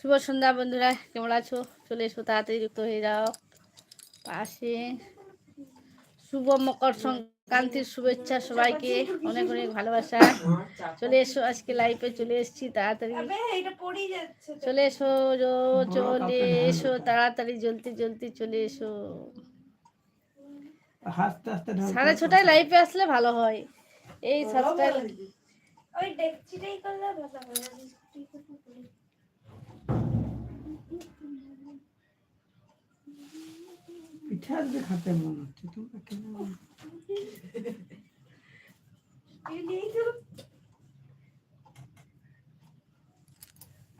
শুভ সন্ধ্যা বন্ধুরা কেমন আছো? চলে এসো তাড়াতাড়ি যুক্ত হয়ে যাও। পাশে শুভ মকর সংক্রান্তির শুভেচ্ছা সবাইকে অনেক অনেক ভালোবাসা। চলে এসো আজকে লাইফে চলে এসছি তাড়াতাড়ি। চলে এসো চলে এসো তাড়াতাড়ি জলদি জলদি চলে এসো। সাড়ে ছটায় লাইফে আসলে ভালো হয়। এই সাতটায় ওই ডেকচিটাই করলে ভালো হয় পিঠে আসবে খাতে মনে হচ্ছে তোমরা কেন?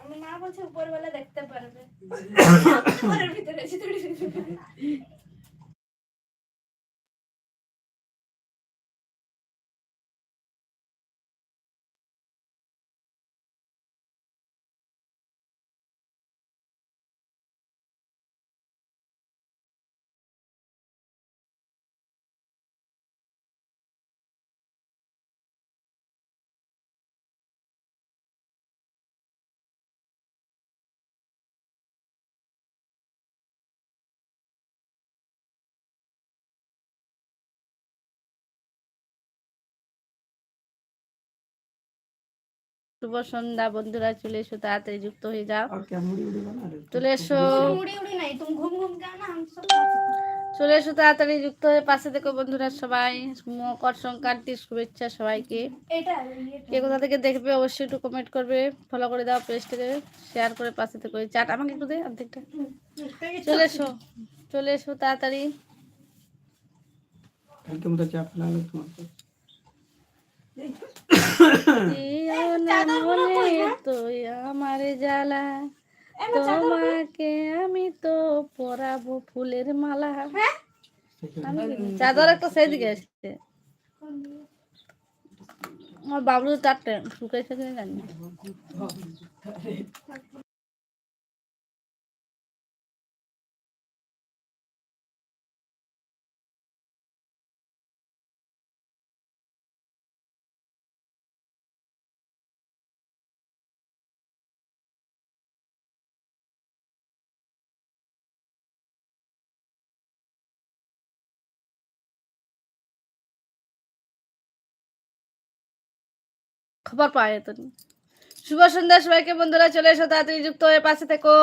আমার মা বলছে উপরবেলা দেখতে পারবে। ভিতরে শুভ সন্ধ্যা বন্ধুরা চলে এসো তাড়াতাড়ি যুক্ত হয়ে যাও। চলে এসো। চলে এসো তাড়াতাড়ি যুক্ত হয়ে পাশে দেখো বন্ধুরা সবাই। মকর সংক্রান্তির শুভেচ্ছা সবাইকে। কে কোথা থেকে দেখবে অবশ্যই একটু কমেন্ট করবে। ফলো করে দাও পেজটাকে শেয়ার করে পাশে থেকে। চাট আমাকে একটু দে অর্ধেকটা। চলে এসো চলে এসো তাড়াতাড়ি। একদম তো চাপ লাগল তোমাকে তুই আমার জ্বালা। তোমাকে আমি তো পরাবো ফুলের মালা। চাদর একটা সেদিকে গেছে আমার বাবলু চারটে শুকাইছে জানি হ্যাঁ। খবর পায় তো শুভ সন্ধ্যা সবাইকে, বন্ধুরা, চলে এসো তাড়াতাড়ি যুক্ত হয়ে পাশে থেকো।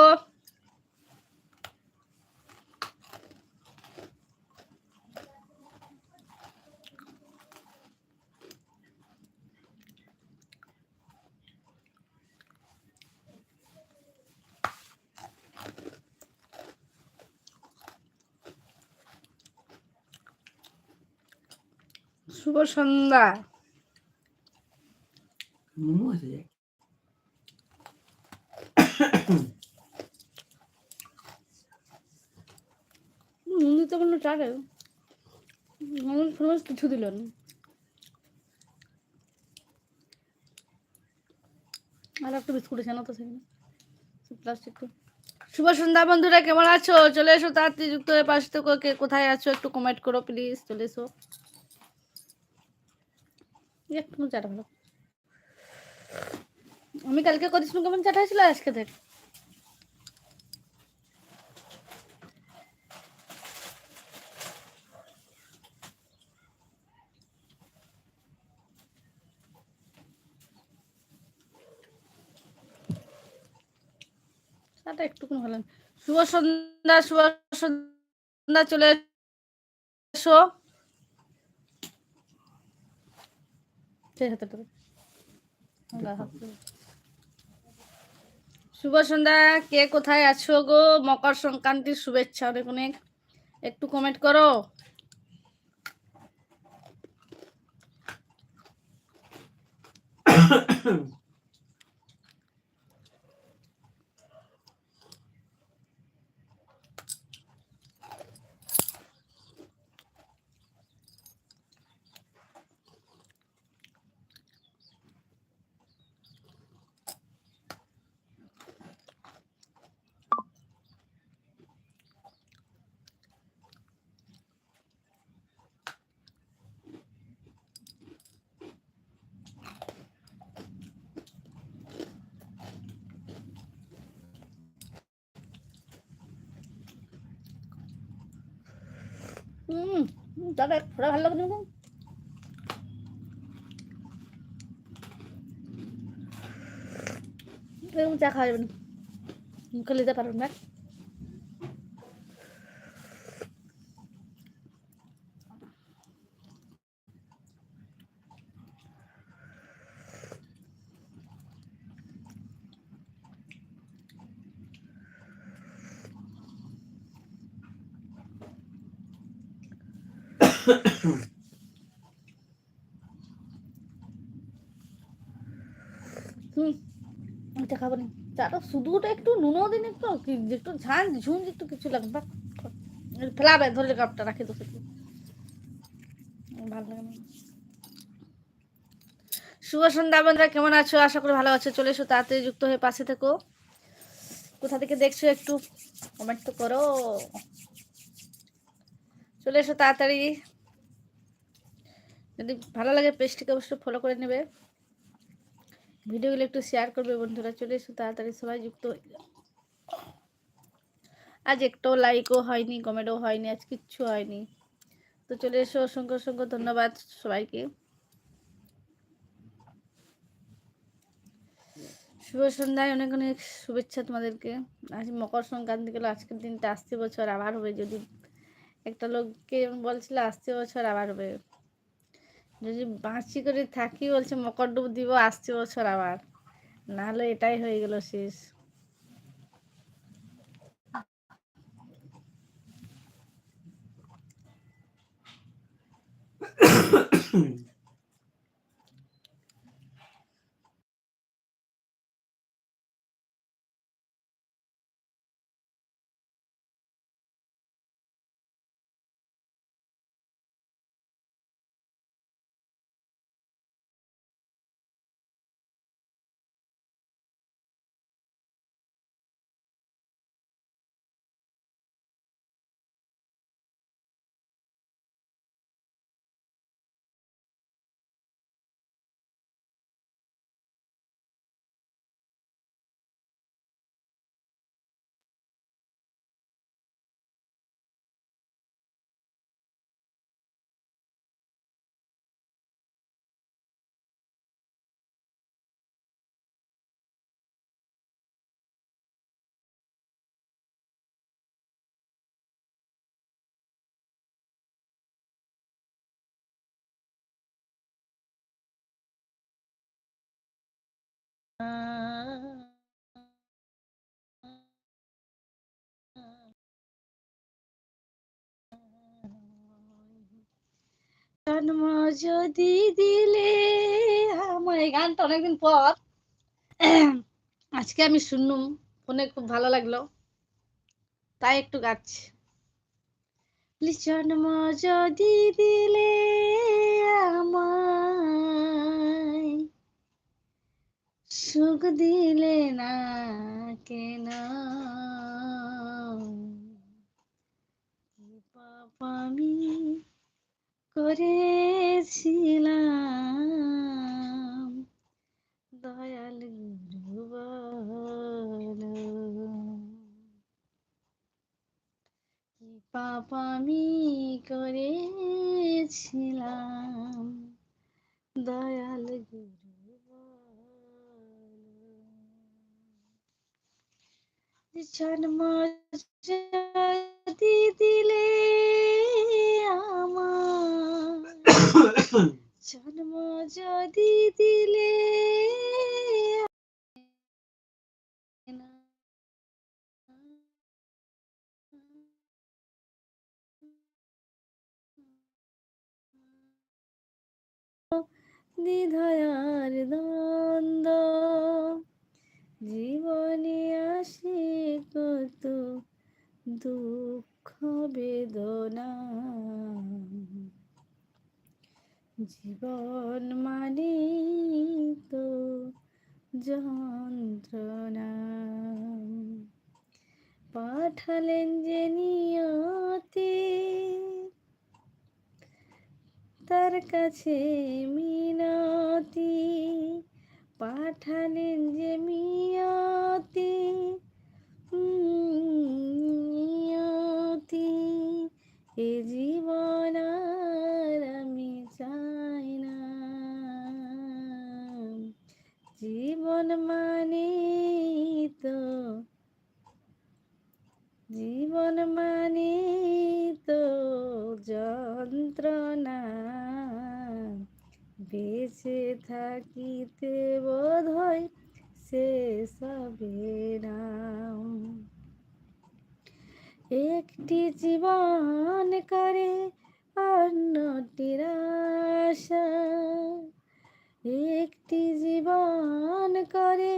শুভ সন্ধ্যা। মোমো এসে যায় মুন্দি তো কোনো টাকা আমার ফোন কিছু দিল না আর একটা বিস্কুট এসে না তো সেখানে প্লাস্টিক শুভ সন্ধ্যা, বন্ধুরা, কেমন আছো? চলে এসো, তাড়াতাড়ি যুক্ত হয়ে পাশে তো কে কোথায় আছো একটু কমেন্ট করো প্লিজ চলে এসো। ইয়ে, একটু চাটা ভালো। আমি কালকে করিস কেমন চাটা হয়েছিল আজকে দেখ চাটা একটুকুন ভালো না। শুভ সন্ধ্যা শুভ সন্ধ্যা, চলে এসো সেই হাতে। শুভ সন্ধ্যা। কে কোথায় আছো গো? মকর সংক্রান্তির শুভেচ্ছা অনেক অনেক একটু কমেন্ট করো। হুম দাদা ফোড়া ভালো লাগে না এরকম চা খাওয়া যাবে না। মুখে নিতে পারবেন না হুম এটা খাব না। চাটা শুধুটা একটু নুনও দিন একটু একটু ঝাঁঝ ঝুঁঝ একটু কিছু লাগবে। ফেলাবে, ধরলে কাপটা, রাখে তো ভালো লাগে না। শুভ সন্ধ্যা বন্ধুরা, কেমন আছো? আশা করি ভালো আছো। চলে এসো, তাড়াতাড়ি যুক্ত হয়ে পাশে থেকো। কোথা থেকে দেখছ একটু কমেন্ট তো করো। চলে এসো তাড়াতাড়ি। যদি ভালো লাগে পেজটিকে অবশ্যই ফলো করে নেবে। ভিডিওগুলো একটু শেয়ার করবে বন্ধুরা, চলে এসো তাড়াতাড়ি, সবাই যুক্ত হয়ে আজ একটাও লাইকও হয়নি কমেন্টও হয়নি, আজ কিচ্ছু হয়নি। তো চলে এসো, অসংখ্য অসংখ্য ধন্যবাদ সবাইকে। শুভ সন্ধ্যায়, অনেক অনেক শুভেচ্ছা তোমাদেরকে। আজ মকর সংক্রান্তি গেল, আজকের দিনটা আসছে বছর আবার হবে, যদি একটা লোককে বলছিল আসছে বছর আবার হবে। যদি বাঁচি করে থাকি বলছে মকর ডুব দিব, আসছে বছর আবার। নাহলে এটাই হয়ে গেল শেষ। জন্ম যদি দিলে আমার এই গানটা অনেকদিন পর। আজকে আমি শুনলুম ফোনে খুব ভালো লাগল। তাই একটু গাচ্ছি। জন্ম যদি দিলে আমায়। সুখ দিলে না কেন? আমি করেছিলাম। দয়াল কি পাপ আমি করেছিলাম। দয়াল গুরু জন্ম যদি দিলে আমার জন্ম যদি দিলে দ্বিধায়ার দ্বন্দ্ব জীবনে আসে কত দুঃখ বেদনা। জীবন মানে তো যন্ত্রণা। পাঠালেন যে নিয়তি, তার কাছে মিনতি। পাঠালেন যে মিয়তি নিয়তি। এ জীবন চাই না জীবন মানে তো, জীবন মানে তো যন্ত্রণা। বেঁচে থাকিতে বোধ হয় সে সবে নাম। একটি জীবন করে আশা একটি জীবন করে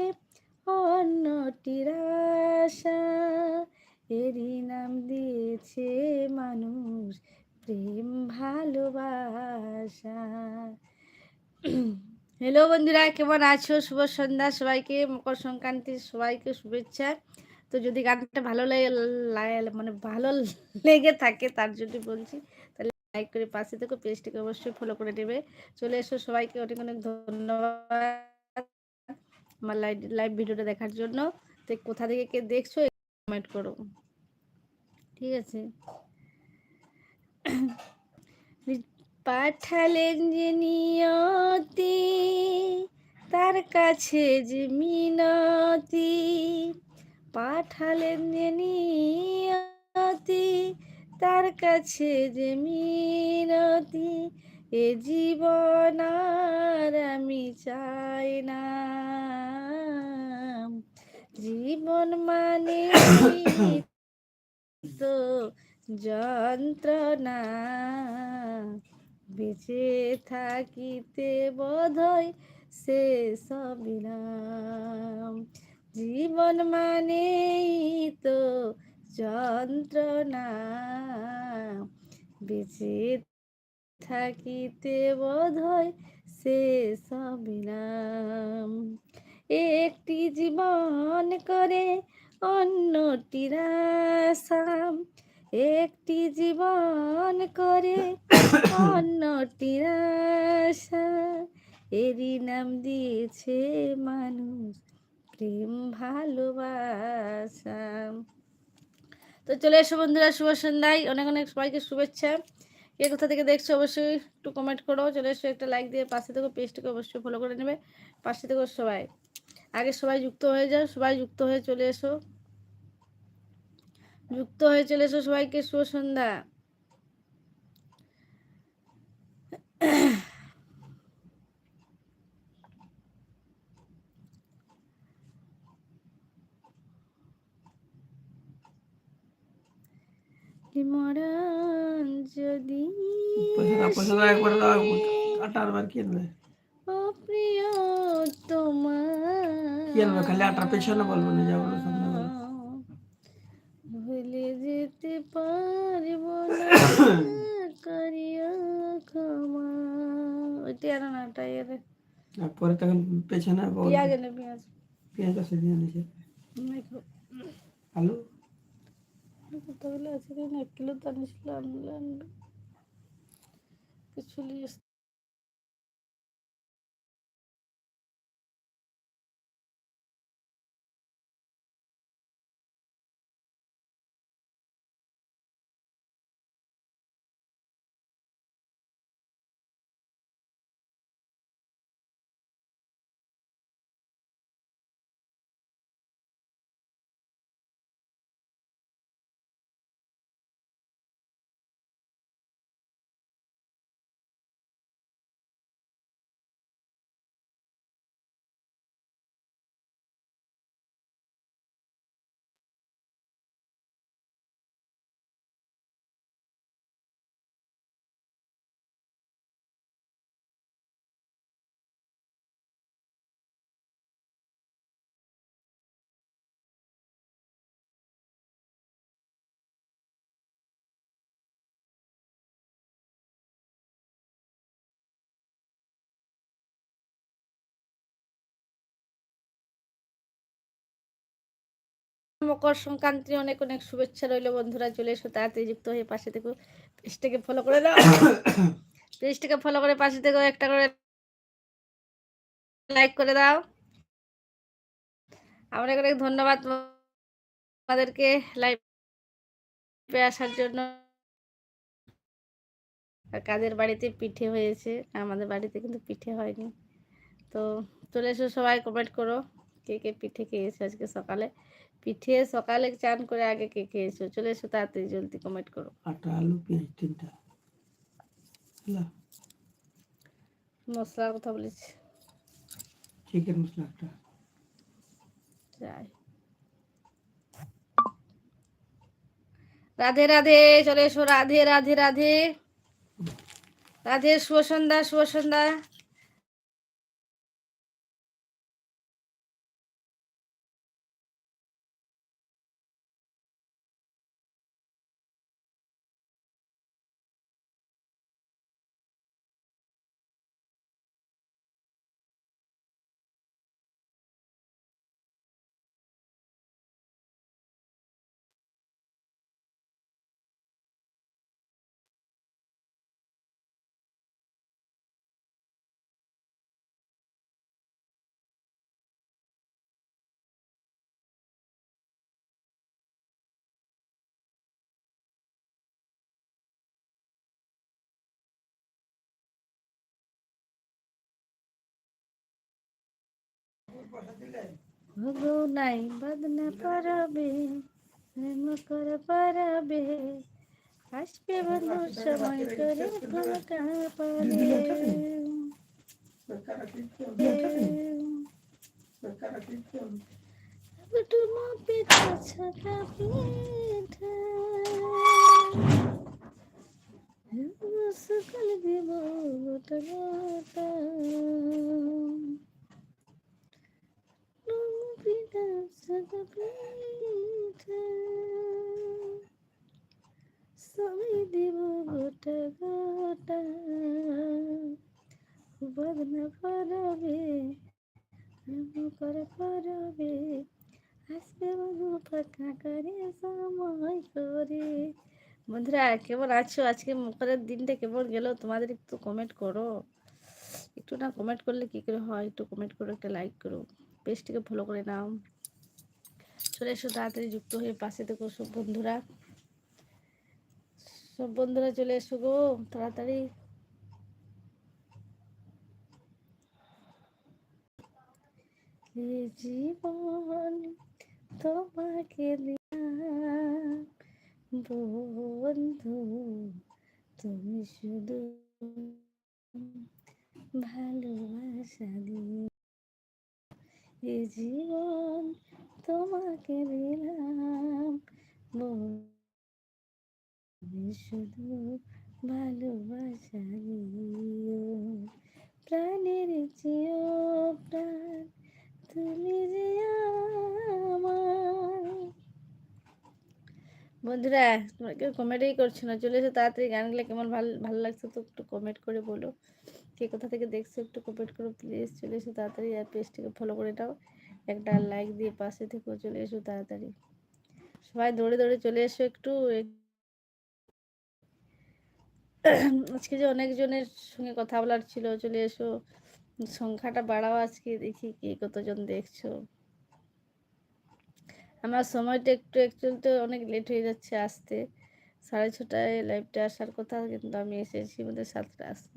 অন্যটির আশা এরই নাম দিয়েছে মানুষ প্রেম, ভালোবাসা। হ্যালো বন্ধুরা, কেমন আছো? শুভ সন্ধ্যা সবাইকে। মকর সংক্রান্তির সবাইকে শুভেচ্ছা। তো যদি গানটা ভালো লাগে মানে ভালো লেগে থাকে, তার জন্য বলছি লাইক করে পাশে থেকে, পেজটিকে অবশ্যই ফলো করে নেবে। চলে এসো, সবাইকে অনেক অনেক ধন্যবাদ আমার লাইভ লাইভ ভিডিওটা দেখার জন্য। তো কোথা থেকে কে দেখছ কমেন্ট করো। ঠিক আছে। পাঠালেন যে নিয়তি, তার কাছে যে মিনতি। পাঠালেন যে নিয়তি তার কাছে যে মিনতি, এ জীবন আর আমি চাই না। জীবন মানে তো যন্ত্রণা, বেঁচে থাকিতে বোধয় শেষ বিরাম জীবন মানেই তো যন্ত্রণা বেঁচে থাকিতে বোধয় শেষ বিরাম একটি জীবন করে অন্যটির আসাম একটি জীবন করে অন্যটির আশা। এরই নাম দিয়েছে মানুষ প্রেম ভালোবাসা। তো চলে এসো বন্ধুরা, শুভ সন্ধ্যায়। অনেক অনেক সবাইকে শুভেচ্ছা। কে কোথা থেকে দেখছ অবশ্যই একটু কমেন্ট করো। চলে এসো একটা লাইক দিয়ে পাশে থেকে পেজটাকে অবশ্যই ফলো করে নেবে। পাশে থেকে সবাই। আগে সবাই যুক্ত হয়ে যাও, সবাই যুক্ত হয়ে চলে এসো। যুক্ত হয়ে চলে এসো সবাইকে। শুভ সন্ধ্যা মরণ যদি পয়সা দাও পয়সা দাও একবার দাও আটার বার কি আনবে? ও প্রিয় তোমার খালি আটার পেছনে বলব না যা বলো ভুলে যেতে পারব না করিয়া ক্ষমা। ওইটা আর না ওটাই আর তখন পেছনে বল পেঁয়াজ পেঁয়াজ। আছে দিয়ে আনেছে আলু? কতগুলো আছে এক কিলো তো আনলে কিছু নিয়ে মকর সংক্রান্তি অনেক অনেক শুভেচ্ছা রইল বন্ধুরা। চলে এসো তাড়াতাড়ি যুক্ত হয়ে পাশে থেকে। পেজটাকে ফলো করে দাও। পেজটাকে ফলো করে পাশে থেকে, একটা করে লাইক করে দাও। অনেক অনেক ধন্যবাদ তোমাদেরকে লাইভে আসার জন্য। কাদের বাড়িতে পিঠে হয়েছে? আমাদের বাড়িতে কিন্তু পিঠে হয়নি। তো চলে এসো সবাই কমেন্ট করো, কে কে পিঠে খেয়েছে আজকে সকালে। পিঠে সকালে চান করে আগে কে খেয়েছো চলে এসো তাড়াতাড়ি জলদি কমেন্ট করো। আটা আলু পেঁয়াজ তিনটা। মশলার কথা বলেছি। চিকেন মশলা একটা। যাই। রাধে রাধে চলে এসো। রাধে রাধে রাধে। রাধে শুভ সন্ধ্যা শুভ সন্ধ্যা। ভগো নাই বদনা পারবে প্রেম করে পারবে আসবে বন্ধু সময় করে ঘুমটা পারে কুটুমো পিঠা ছাকা পিঠা সকাল দিব গোটা গোটা পিঠা ছাকা পিঠা সবাই গোটা গোটা বদনা আসবে সময় করে বন্ধুরা, কেমন আছো? আজকে মকরের দিনটা কেমন গেল? তোমাদের একটু কমেন্ট করো। একটু না কমেন্ট করলে কি করে হয়? একটু কমেন্ট করো, একটা লাইক করো। পেজটিকে ফলো করে নাও। চলে এসো তাড়াতাড়ি যুক্ত হয়ে পাশে থেকো সব বন্ধুরা। সব বন্ধুরা চলে এসো গো, তাড়াতাড়ি। জীবন তোমাকে বন্ধু, তুমি শুধু ভালোবাসা দিয়ে। এ জীবন তোমাকে দিলাম। শুধু ভালোবাসা প্রাণের চেয়েও প্রাণ তুমি যে বন্ধুরা, তোমরা কেউ কমেন্টই করছ না। চলে এসো তাড়াতাড়ি গানগুলো কেমন ভালো ভালো লাগছে তো একটু কমেন্ট করে বলো। কে কোথা থেকে দেখছ একটু কমেন্ট করো প্লিজ চলে এসো তাড়াতাড়ি আর পেজটিকে ফলো করে দাও একটা লাইক দিয়ে পাশে থেকেও চলে এসো তাড়াতাড়ি। সবাই দৌড়ে দৌড়ে চলে এসো একটু আজকে যে অনেকজনের সঙ্গে কথা বলার ছিল, চলে এসো। সংখ্যাটা বাড়াও আজকে, দেখি কে কতজন দেখছ। আমার সময়টা একটু অ্যাকচুয়ালি অনেক লেট হয়ে যাচ্ছে আসতে। সাড়ে ছটায় লাইভটা আসার কথা, কিন্তু আমি এসেছি বোধহয় সাতটা আসব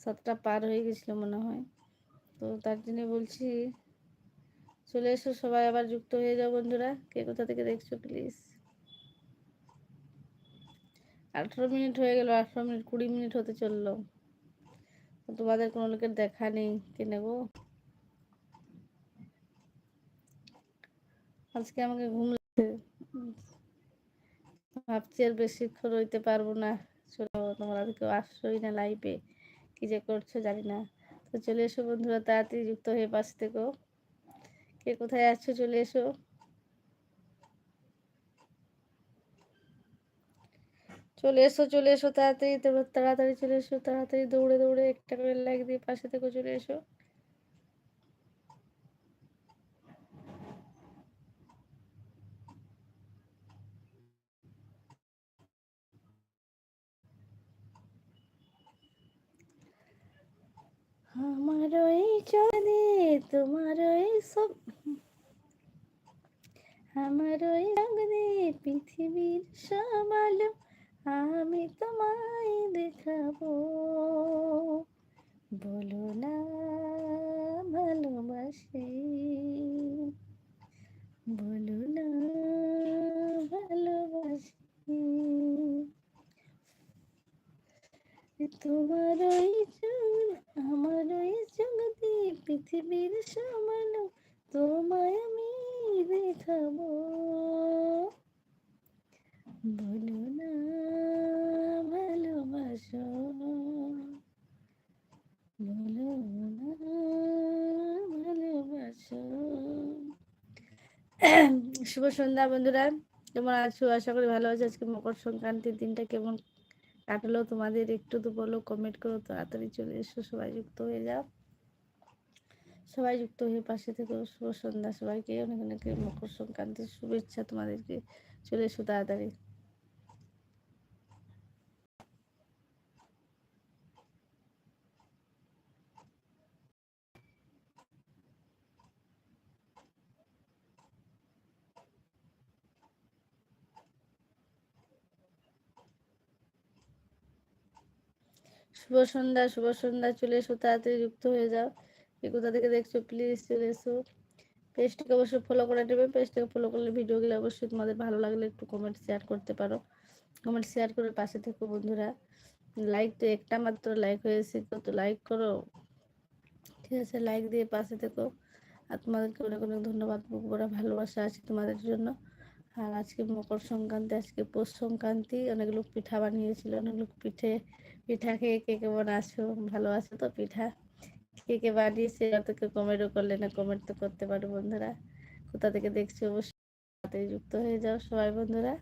সাতটা পার হয়ে গেছিল মনে হয়। তো তার জন্য বলছি, চলে এসো, সবাই আবার যুক্ত হয়ে যাও বন্ধুরা। কে কোথা থেকে দেখছ প্লিজ আঠেরো মিনিট হয়ে গেল, আঠেরো মিনিট, কুড়ি মিনিট হতে চলল। তোমাদের কোনো লোকের দেখা নেই, কে নেব? আজকে আমাকে ঘুম লাগছে। ভাবছি আর বেশিক্ষণ রইতে পারব না। চলো, তোমরা কেউ আসছোই না লাইভে কি যে করছ জানি না। তো চলে এসো বন্ধুরা, তাড়াতাড়ি যুক্ত হয়ে পাশ থেকে। কে কোথায় আছো চলে এসো। চলে এসো চলে এসো, তাড়াতাড়ি তাড়াতাড়ি চলে এসো, তাড়াতাড়ি দৌড়ে দৌড়ে একটা করে লাইক দিয়ে পাশে থেকে, চলে এসো। আমার ওই চলে, তোমার ওই সব। আমার ওই রঙে পৃথিবীর সব আলো আমি তোমায় দেখাবো। বলো না ভালোবাসি, বলো না ভালোবাসি। তোমার ওই চুল, আমার ওই পৃথিবীর সমান তোমায় আমি দেখাবো। বলো না, ভালোবাসো। বলো না, ভালোবাসো। শুভ সন্ধ্যা বন্ধুরা, কেমন আছো? আশা করি ভালো আছো। আজকে মকর সংক্রান্তির দিনটা কেমন কাটলো তোমাদের একটু তো বলো কমেন্ট করো, তাড়াতাড়ি চলে এসো, সবাই যুক্ত হয়ে যাও। সবাই যুক্ত হয়ে পাশে থেকে, শুভ সন্ধ্যা। সবাইকে অনেক অনেক মকর সংক্রান্তির শুভেচ্ছা তোমাদেরকে। চলে এসো তাড়াতাড়ি। শুভ সন্ধ্যা শুভ সন্ধ্যা, চলে এসো, তাড়াতাড়ি যুক্ত হয়ে যাও। কে কোথা থেকে দেখছ প্লিজ চলে এসো। পেজটাকে অবশ্যই ফলো করে নেবে। পেজটাকে ফলো করলে ভিডিওগুলো অবশ্যই তোমাদের ভালো লাগলে একটু কমেন্ট শেয়ার করতে পারো। কমেন্ট শেয়ার করে পাশে থেকো বন্ধুরা। লাইক তো একটা মাত্র লাইক হয়েছে, তো লাইক করো। ঠিক আছে লাইক দিয়ে পাশে থেকো। আর তোমাদেরকে অনেক অনেক ধন্যবাদ ভরা ভালোবাসা আছে তোমাদের জন্য। আর আজকে মকর সংক্রান্তি, আজকে পৌষ সংক্রান্তি, অনেক লোক পিঠা বানিয়েছিল, অনেক লোক পিঠে পিঠা খেয়ে কে কেমন আছো? ভালো আছো তো পিঠা? কে কে বানিয়েছে? অতকে কমেন্টও করলে না, কমেন্ট তো করতে পারো বন্ধুরা। কোথা থেকে দেখছ? অবশ্যই যুক্ত হয়ে যাও সবাই বন্ধুরা।